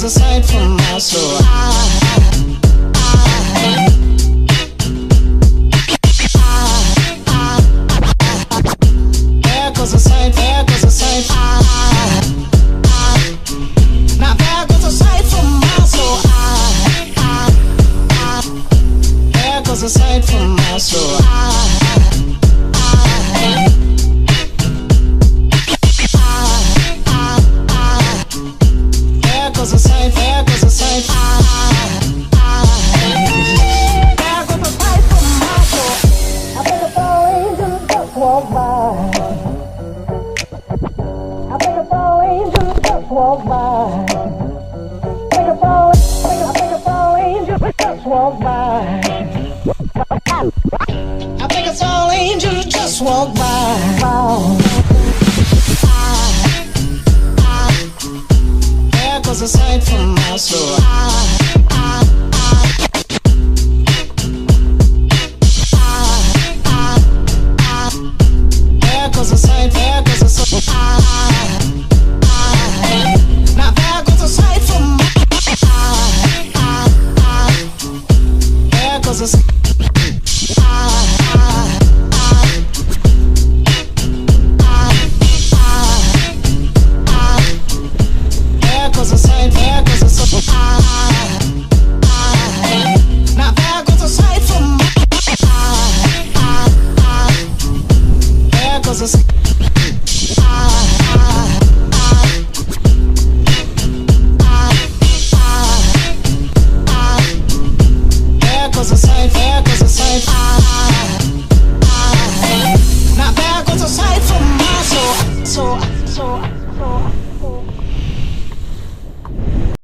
goes a from my soul. Goes a sight, there goes goes sight from my soul. There goes from my soul. Walked by. I think a I think a fallen angel just walked by. I think it's all angels just walk by. Wow. There goes a sight from my soul. I, There goes a sight, there goes a sight. Now There goes a sight. There goes a sight, there goes a sight. Now there goes Now there goes a sight from